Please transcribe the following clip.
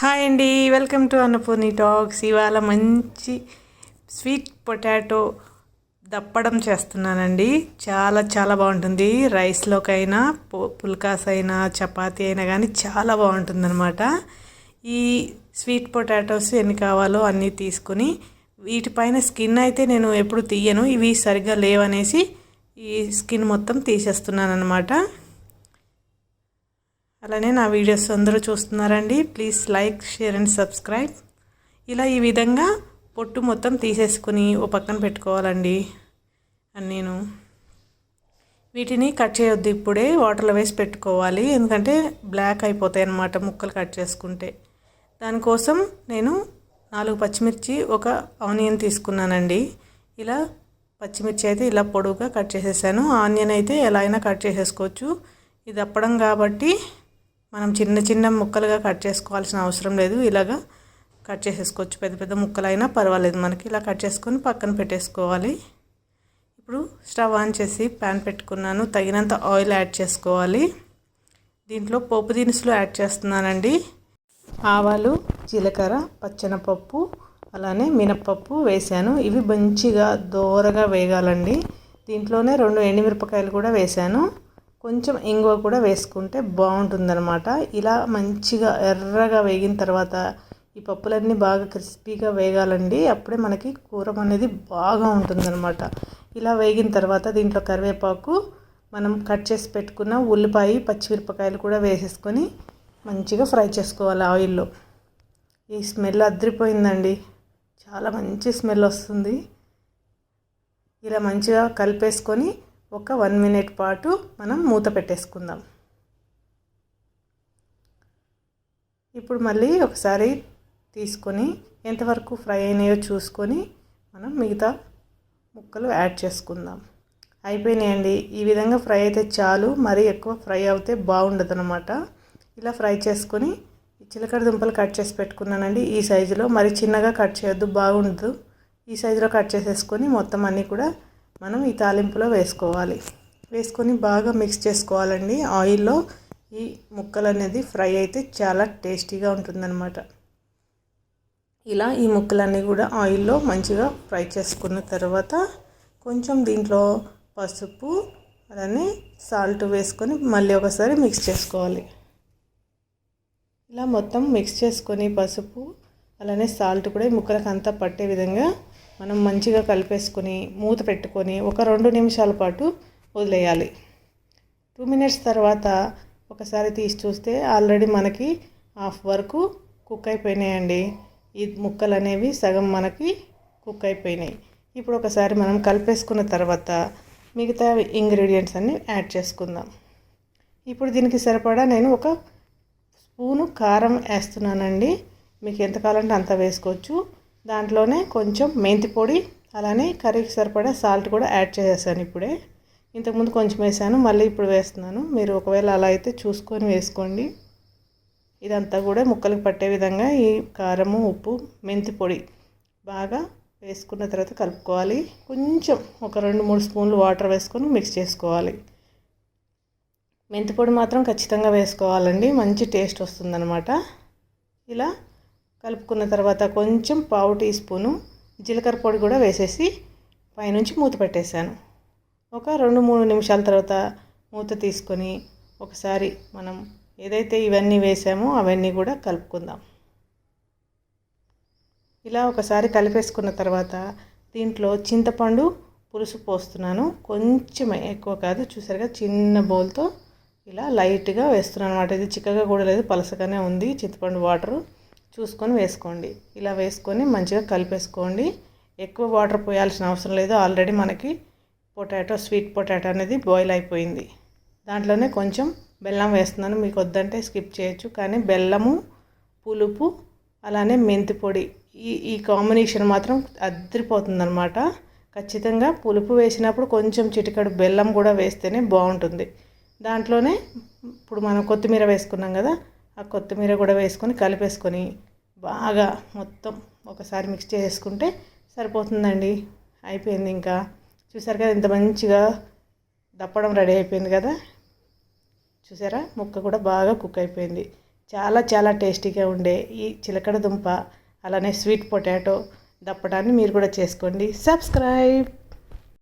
Hi అండి welcome to Annapurni talks. ఇవాళ మంచి స్వీట్ పొటాటో దప్పడం చేస్తున్నానండి. చాలా చాలా బాగుంటుంది. రైస్లోకైనా పుల్కాస్ అయినా చపాతీ అయినా కానీ చాలా బాగుంటుందన్నమాట. ఈ స్వీట్ పొటాటోస్ ఎన్ని కావాలో అన్నీ తీసుకుని వీటిపైన స్కిన్ అయితే నేను ఎప్పుడు తీయను. ఇవి సరిగ్గా లేవనేసి ఈ స్కిన్ మొత్తం తీసేస్తున్నాను అనమాట అలానే నా వీడియోస్ అందరూ చూస్తున్నారండి. Please like share and subscribe. ఇలా ఈ విధంగా పొట్టు మొత్తం తీసేసుకుని ఓ పక్కన పెట్టుకోవాలండి. అని నేను వీటిని కట్ చేయొద్దు ఇప్పుడే వాటర్లో వేసి పెట్టుకోవాలి. ఎందుకంటే బ్లాక్ అయిపోతాయి అన్నమాట ముక్కలు కట్ చేసుకుంటే. దానికోసం నేను నాలుగు పచ్చిమిర్చి ఒక ఆనియన్ తీసుకున్నానండి. ఇలా పచ్చిమిర్చి అయితే ఇలా పొడవుగా కట్ చేసేసాను. ఆనియన్ అయితే ఎలా అయినా కట్ చేసేసుకోవచ్చు. ఇది అప్పడం కాబట్టి మనం చిన్న చిన్న ముక్కలుగా కట్ చేసుకోవాల్సిన అవసరం లేదు. ఇలాగా కట్ చేసేసుకోవచ్చు. పెద్ద పెద్ద ముక్కలైనా పర్వాలేదు మనకి. ఇలా కట్ చేసుకొని పక్కన పెట్టేసుకోవాలి. ఇప్పుడు స్టవ్ ఆన్ చేసి ప్యాన్ పెట్టుకున్నాను. తగినంత ఆయిల్ యాడ్ చేసుకోవాలి. దీంట్లో పోపు దినుసులు యాడ్ చేస్తున్నానండి. ఆవాలు జీలకర్ర పచ్చనపప్పు అలానే మినప్పప్పు వేశాను. ఇవి మంచిగా దోరగా వేగాలండి. దీంట్లోనే రెండు ఎండుమిరపకాయలు కూడా వేశాను. కొంచెం ఇంగువ కూడా వేసుకుంటే బాగుంటుందన్నమాట. ఇలా మంచిగా ఎర్రగా వేగిన తర్వాత ఈ పప్పులన్నీ బాగా క్రిస్పీగా వేగాలండి. అప్పుడే మనకి కూర అనేది బాగా ఉంటుందన్నమాట. ఇలా వేగిన తర్వాత దీంట్లో కరివేపాకు మనం కట్ చేసి పెట్టుకున్న ఉల్లిపాయ పచ్చిమిరపకాయలు కూడా వేసేసుకొని మంచిగా ఫ్రై చేసుకోవాలి ఆయిల్లో. ఈ స్మెల్ అద్రిపోయిందండి. చాలా మంచి స్మెల్ వస్తుంది. ఇలా మంచిగా కలిపేసుకొని ఒక వన్ మినిట్ పాటు మనం మూత పెట్టేసుకుందాం. ఇప్పుడు మళ్ళీ ఒకసారి తీసుకొని ఎంతవరకు ఫ్రై అయినాయో చూసుకొని మనం మిగతా ముక్కలు యాడ్ చేసుకుందాం. అయిపోయినాయండి. ఈ విధంగా ఫ్రై అయితే చాలు. మరీ ఎక్కువ ఫ్రై అవుతే బాగుండదు అనమాట ఇలా ఫ్రై చేసుకొని చిలకడ దుంపలు కట్ చేసి పెట్టుకున్నానండి. ఈ సైజులో. మరి చిన్నగా కట్ చేయొద్దు బాగుండదు. ఈ సైజులో కట్ చేసేసుకొని మొత్తం అన్నీ కూడా మనం ఈ తాలింపులో వేసుకోవాలి. వేసుకొని బాగా మిక్స్ చేసుకోవాలండి. ఆయిల్లో ఈ ముక్కలు అనేది ఫ్రై అయితే చాలా టేస్టీగా ఉంటుందన్నమాట. ఇలా ఈ ముక్కలన్నీ కూడా ఆయిల్లో మంచిగా ఫ్రై చేసుకున్న తర్వాత కొంచెం దీంట్లో పసుపు అలానే సాల్ట్ వేసుకొని మళ్ళీ ఒకసారి మిక్స్ చేసుకోవాలి. ఇలా మొత్తం మిక్స్ చేసుకొని పసుపు అలానే సాల్ట్ కూడా ఈ ముక్కలకు అంతా పట్టే విధంగా మనం మంచిగా కలిపేసుకొని మూత పెట్టుకొని ఒక రెండు నిమిషాల పాటు వదిలేయాలి. టూ మినిట్స్ తర్వాత ఒకసారి తీసి చూస్తే ఆల్రెడీ మనకి హాఫ్ వరకు కుక్ అయిపోయినాయండి. ఈ ముక్కలు అనేవి సగం మనకి కుక్ అయిపోయినాయి. ఇప్పుడు ఒకసారి మనం కలిపేసుకున్న తర్వాత మిగతా ఇంగ్రీడియంట్స్ అన్నీ యాడ్ చేసుకుందాం. ఇప్పుడు దీనికి సరిపడా నేను ఒక స్పూను కారం వేస్తున్నానండి. మీకు ఎంత కావాలంటే అంత వేసుకోవచ్చు. దాంట్లోనే కొంచెం మెంతి పొడి అలానే కర్రీకి సరిపడా సాల్ట్ కూడా యాడ్ చేసేసాను ఇప్పుడే. ఇంతకుముందు కొంచెం వేసాను మళ్ళీ ఇప్పుడు వేస్తున్నాను. మీరు ఒకవేళ అలా అయితే చూసుకొని వేసుకోండి. ఇదంతా కూడా ముక్కలకు పట్టే విధంగా ఈ కారము ఉప్పు మెంతి పొడి బాగా వేసుకున్న తర్వాత కలుపుకోవాలి. కొంచెం ఒక రెండు మూడు స్పూన్లు వాటర్ వేసుకొని మిక్స్ చేసుకోవాలి. మెంతి పొడి మాత్రం ఖచ్చితంగా వేసుకోవాలండి. మంచి టేస్ట్ వస్తుందన్నమాట. ఇలా కలుపుకున్న తర్వాత కొంచెం పావు టీ స్పూను జీలకర్ర పొడి కూడా వేసేసి పైనుంచి మూత పెట్టేశాను. ఒక రెండు మూడు నిమిషాల తర్వాత మూత తీసుకొని ఒకసారి మనం ఏదైతే ఇవన్నీ వేసామో అవన్నీ కూడా కలుపుకుందాం. ఇలా ఒకసారి కలిపేసుకున్న తర్వాత దీంట్లో చింతపండు పులుసు పోస్తున్నాను. కొంచెం ఎక్కువ కాదు చూసారుగా చిన్న బౌల్తో ఇలా లైట్గా వేస్తున్నాను అనమాట ఇది చిక్కగా కూడా లేదు పలసగానే ఉంది. చింతపండు వాటరు చూసుకొని వేసుకోండి. ఇలా వేసుకొని మంచిగా కలిపేసుకోండి. ఎక్కువ వాటర్ పోయాల్సిన అవసరం లేదు. ఆల్రెడీ మనకి పొటాటో స్వీట్ పొటాటో అనేది బాయిల్ అయిపోయింది. దాంట్లోనే కొంచెం బెల్లం వేస్తున్నాను. మీకు వద్దంటే స్కిప్ చేయొచ్చు. కానీ బెల్లము పులుపు అలానే మెంతి పొడి ఈ ఈ కాంబినేషన్ మాత్రం అద్దరిపోతుందన్నమాట ఖచ్చితంగా పులుపు వేసినప్పుడు కొంచెం చిటికడు బెల్లం కూడా వేస్తేనే బాగుంటుంది. దాంట్లోనే ఇప్పుడు మనం కొత్తిమీర వేసుకున్నాం కదా ఆ కొత్తిమీర కూడా వేసుకొని కలిపేసుకొని బాగా మొత్తం ఒకసారి మిక్స్ చేసుకుంటే సరిపోతుందండి. అయిపోయింది ఇంకా. చూసారు కదా ఇంత మంచిగా దప్పడం రెడీ అయిపోయింది కదా. చూసారా ముక్క కూడా బాగా కుక్ అయిపోయింది. చాలా చాలా టేస్టీగా ఉండే ఈ చిలకడ దుంప అలానే స్వీట్ పొటాటో దప్పడాన్ని మీరు కూడా చేసుకోండి. సబ్స్క్రైబ్!